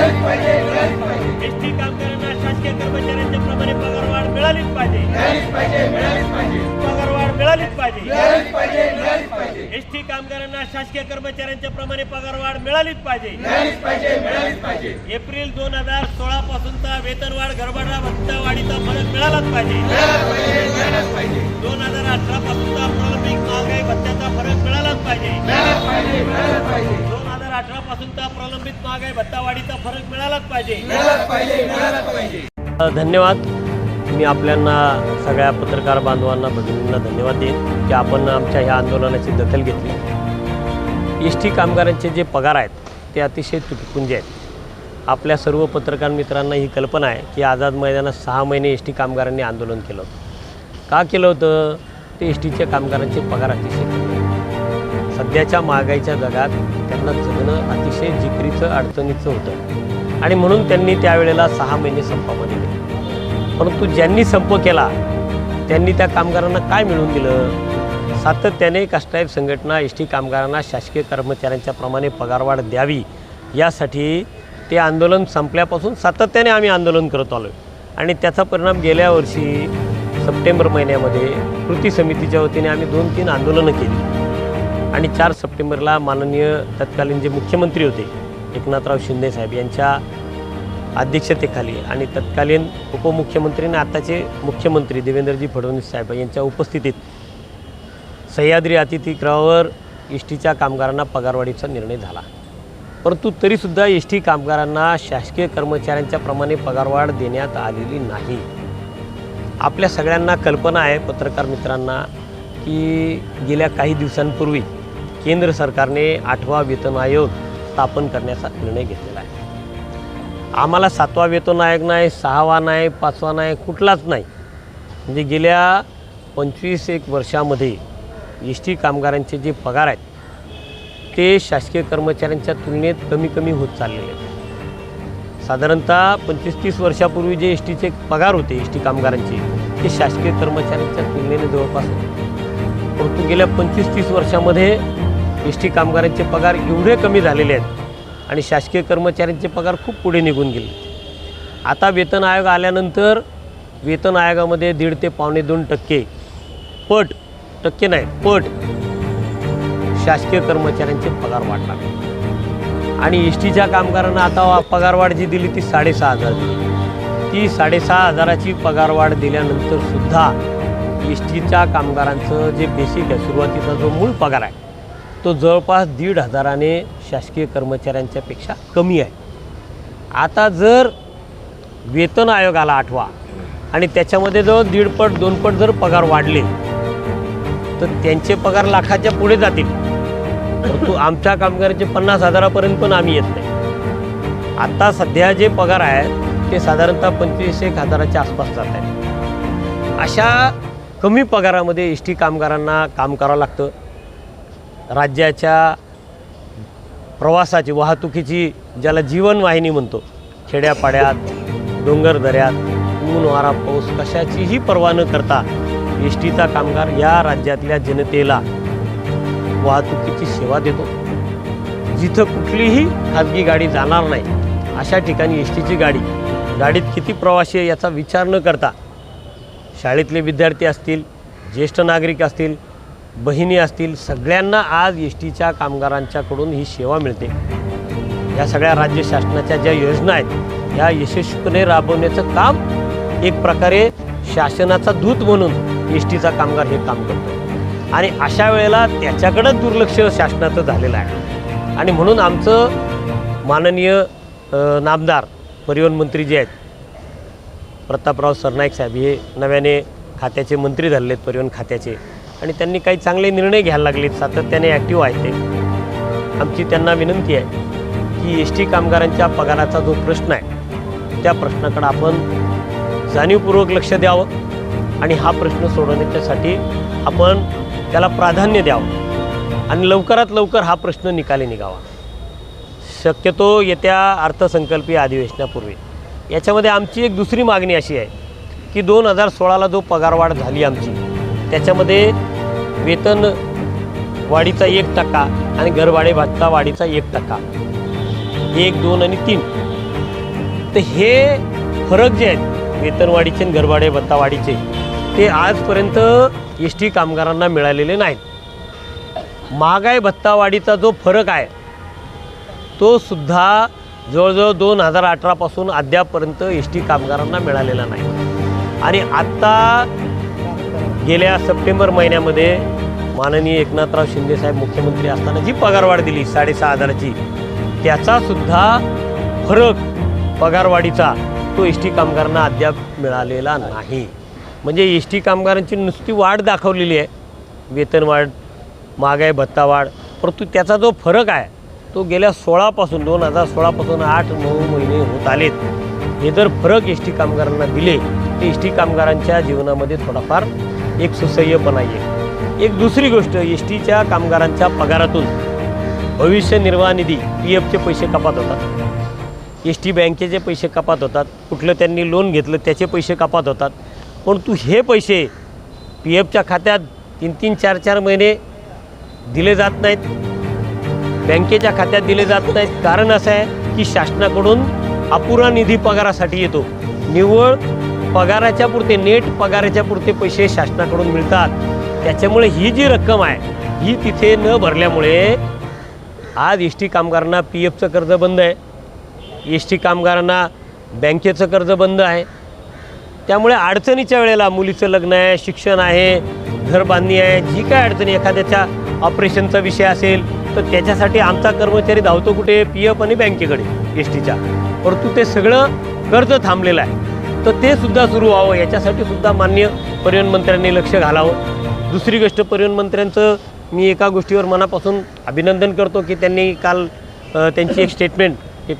S T कामगारांना शासकीय कर्मचाऱ्यांच्या प्रमाणे पगारवाढ मिळालीच पाहिजे पगारवाढ मिळालीच पाहिजे एस टी कामगारांना शासकीय कर्मचाऱ्यांच्या प्रमाणे पगारवाढ मिळालीच पाहिजे एप्रिल दोन हजार सोळा पासूनचा वेतनवाढ घरभाडा भत्ता वाढीचा फरक मिळालाच पाहिजे. दोन हजार अठरा पासूनचा प्रलंबित महागाई भत्त्याचा फरक मिळालाच पाहिजे. अठरा पासूनचा प्रलंबित महागाई फरक मिळालाच पाहिजे. धन्यवाद. मी आपल्यांना सगळ्या पत्रकार बांधवांना भगिनींना धन्यवाद देईन की आपण आमच्या ह्या आंदोलनाची दखल घेतली. एस टी कामगारांचे जे पगार आहेत ते अतिशय तुटपुंजे आहेत. आपल्या सर्व पत्रकार मित्रांना ही कल्पना आहे की आझाद मैदानात सहा महिने एस टी कामगारांनी आंदोलन केलं होतं. का केलं होतं? ते एस टीच्या कामगारांचे पगार अतिशय. सध्याच्या महागाईच्या जगात त्यांना जगणं अतिशय जिकरीचं अडचणीचं होतं. आणि म्हणून त्यांनी त्यावेळेला सहा महिने संपामध्ये दिले. परंतु ज्यांनी संप केला त्यांनी त्या कामगारांना काय मिळवून दिलं? सातत्याने कष्टायब संघटना एस टी कामगारांना शासकीय कर्मचाऱ्यांच्या प्रमाणे पगारवाढ द्यावी यासाठी ते आंदोलन संपल्यापासून सातत्याने आम्ही आंदोलन करत आलो आणि त्याचा परिणाम गेल्या वर्षी सप्टेंबर महिन्यामध्ये कृती समितीच्या वतीने आम्ही दोन तीन आंदोलनं केली. आणि चार सप्टेंबरला माननीय तत्कालीन जे मुख्यमंत्री होते एकनाथराव शिंदे साहेब यांच्या अध्यक्षतेखाली आणि तत्कालीन उपमुख्यमंत्री आणि आत्ताचे मुख्यमंत्री देवेंद्रजी फडणवीस साहेब यांच्या उपस्थितीत सह्याद्री अतिथीगृहावर एस टीच्या कामगारांना पगारवाढीचा निर्णय झाला. परंतु तरीसुद्धा एस टी कामगारांना शासकीय कर्मचाऱ्यांच्या प्रमाणे पगारवाढ देण्यात आलेली नाही. आपल्या सगळ्यांना कल्पना आहे पत्रकार मित्रांना की गेल्या काही दिवसांपूर्वी केंद्र सरकारने आठवा वेतन आयोग स्थापन करण्याचा निर्णय घेतलेला आहे. आम्हाला सातवा वेतन आयोग नाही सहावा नाही पाचवा नाही कुठलाच नाही. म्हणजे गेल्या पंचवीस एक वर्षामध्ये एस टी कामगारांचे जे पगार आहेत ते शासकीय कर्मचाऱ्यांच्या तुलनेत कमी कमी होत चाललेले आहेत. साधारणतः पंचवीस तीस वर्षापूर्वी जे एस टीचे पगार होते एस टी कामगारांचे ते शासकीय कर्मचाऱ्यांच्या तुलनेने जवळपास होते. परंतु गेल्या पंचवीस तीस वर्षामध्ये एस टी कामगारांचे पगार एवढे कमी झालेले आहेत आणि शासकीय कर्मचाऱ्यांचे पगार खूप पुढे निघून गेले. आता वेतन आयोग आल्यानंतर वेतन आयोगामध्ये दीड ते पावणे दोन टक्के पट टक्के नाही पट शासकीय कर्मचाऱ्यांचे पगार वाढणार. आणि एस टीच्या कामगारांना आता वा- पगारवाढ जी दिली ती साडेसहा हजार दिली. ती साडेसहा हजाराची पगारवाढ दिल्यानंतरसुद्धा एस टीच्या कामगारांचं जे बेसिक आहे सुरुवातीचा जो मूळ पगार आहे तो जवळपास दीड हजाराने शासकीय कर्मचाऱ्यांच्यापेक्षा कमी आहे. आता जर वेतन आयोग आला आठवा आणि त्याच्यामध्ये जवळ दीडपट दोनपट जर पगार वाढले तर त्यांचे पगार लाखाच्या पुढे जातील. परंतु आमच्या कामगारांचे पन्नास हजारापर्यंत पण आम्ही येत नाही. आता सध्या जे पगार आहेत ते साधारणतः पंचवीस एक हजाराच्या आसपास जात आहेत. अशा कमी पगारामध्ये एस टी कामगारांना काम करावं लागतं. राज्याच्या प्रवासाची वाहतुकीची ज्याला जीवनवाहिनी म्हणतो खेड्यापाड्यात डोंगरदऱ्यात ऊन वारा पाऊस कशाचीही पर्वा न करता एस टीचा कामगार या राज्यातल्या जनतेला वाहतुकीची सेवा देतो. जिथं कुठलीही खाजगी गाडी जाणार नाही अशा ठिकाणी एस टीची गाडी गाडीत किती प्रवासी आहे याचा विचार न करता शाळेतले विद्यार्थी असतील ज्येष्ठ नागरिक असतील बहिणी असतील सगळ्यांना आज एस टीच्या कामगारांच्याकडून ही सेवा मिळते. या सगळ्या राज्य शासनाच्या ज्या योजना आहेत या यशस्वीपणे राबवण्याचं काम एक प्रकारे शासनाचा दूत म्हणून एस टीचा कामगार हे काम करतो आणि अशा वेळेला त्याच्याकडं दुर्लक्ष शासनाचं झालेलं आहे. आणि म्हणून आमचं माननीय नामदार परिवहन मंत्री जे आहेत प्रतापराव सरनाईक साहेब हे नव्याने खात्याचे मंत्री झालेले आहेत परिवहन खात्याचे. आणि त्यांनी काही चांगले निर्णय घ्यायला लागलेत. सातत्याने ॲक्टिव्ह आहेत ते. आमची त्यांना विनंती आहे की एस टी कामगारांच्या पगाराचा जो प्रश्न आहे त्या प्रश्नाकडे आपण जाणीवपूर्वक लक्ष द्यावं आणि हा प्रश्न सोडवण्याच्यासाठी आपण त्याला प्राधान्य द्यावं आणि लवकरात लवकर हा प्रश्न निकाली निघावा. शक्यतो येत्या अर्थसंकल्पीय अधिवेशनापूर्वी. याच्यामध्ये आमची एक दुसरी मागणी अशी आहे की दोन हजार सोळाला जो पगारवाढ झाली आमची त्याच्यामध्ये वेतन वाढीचा एक टक्का आणि घरभाडे भत्ता वाढीचा एक टक्का. एक दोन आणि तीन. तर हे फरक जे आहेत वेतनवाढीचे आणि घरभाडे भत्तावाढीचे ते आजपर्यंत एस टी कामगारांना मिळालेले नाहीत. महागाई भत्तावाढीचा जो फरक आहे तो सुद्धा जवळजवळ दोन हजार अठरापासून अद्यापपर्यंत एस टी कामगारांना मिळालेला नाही. आणि आत्ता गेल्या सप्टेंबर महिन्यामध्ये माननीय एकनाथराव शिंदेसाहेब मुख्यमंत्री असताना जी पगारवाढ दिली साडेसहा हजाराची त्याचासुद्धा फरक पगारवाढीचा तो एस टी कामगारांना अद्याप मिळालेला नाही. म्हणजे एस टी कामगारांची नुसती वाढ दाखवलेली आहे. वेतनवाढ महागाई भत्तावाढ परंतु त्याचा जो फरक आहे तो गेल्या सोळापासून दोन हजार सोळापासून आठ नऊ महिने होत आलेत. हे जर फरक एस टी कामगारांना दिले तर एस टी कामगारांच्या जीवनामध्ये थोडाफार एक सुसह्यपणा येईल एक दुसरी गोष्ट एस टीच्या कामगारांच्या पगारातून. भविष्य निर्वाह निधी पी एफचे पैसे कपात होतात. एस टी बँकेचे पैसे कपात होतात कुठलं त्यांनी लोन घेतलं त्याचे पैसे कपात होतात. परंतु हे पैसे पी एफच्या खात्यात तीन तीन चार चार महिने दिले जात नाहीत. बँकेच्या खात्यात दिले जात नाहीत. कारण असं आहे की शासनाकडून अपुरा निधी पगारासाठी येतो. निव्वळ पगाराच्या पुरते नेट पगाराच्या पुरते पैसे शासनाकडून मिळतात. त्याच्यामुळे ही जी रक्कम आहे ही तिथे न भरल्यामुळे आज एस टी कामगारांना पी एफचं कर्ज बंद आहे. एस टी कामगारांना बँकेचं कर्ज बंद आहे. त्यामुळे अडचणीच्या वेळेला मुलीचं लग्न आहे शिक्षण आहे घरबांधणी आहे जी काय अडचणी एखाद्याच्या ऑपरेशनचा विषय असेल तर त्याच्यासाठी आमचा कर्मचारी धावतो कुठे? पी एफ आणि बँकेकडे एस टीच्या. परंतु ते सगळं कर्ज थांबलेलं आहे. तर ते सुद्धा सुरू व्हावं याच्यासाठी सुद्धा मान्य परिवहन मंत्र्यांनी लक्ष घालावं. दुसरी गोष्ट परिवहन मंत्र्यांचं मी एका गोष्टीवर मनापासून अभिनंदन करतो की त्यांनी काल त्यांची एक स्टेटमेंट एक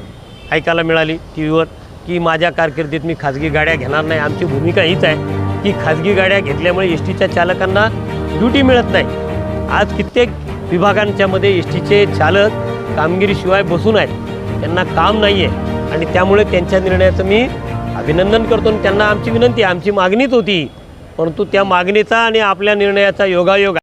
ऐकायला मिळाली टी व्हीवर की माझ्या कारकिर्दीत मी खाजगी गाड्या घेणार नाही. आमची भूमिका हीच आहे की खाजगी गाड्या घेतल्यामुळे एस टीच्या चालकांना ड्युटी मिळत नाही. आज कित्येक विभागांच्यामध्ये एस टीचे चालक कामगिरीशिवाय बसून आहेत. त्यांना काम नाही आहे आणि त्यामुळे त्यांच्या निर्णयाचं मी अभिनंदन करतो आणि त्यांना आमची विनंती आमची मागणीच होती. परंतु त्या मागणीचा आणि आपल्या निर्णयाचा योगायोग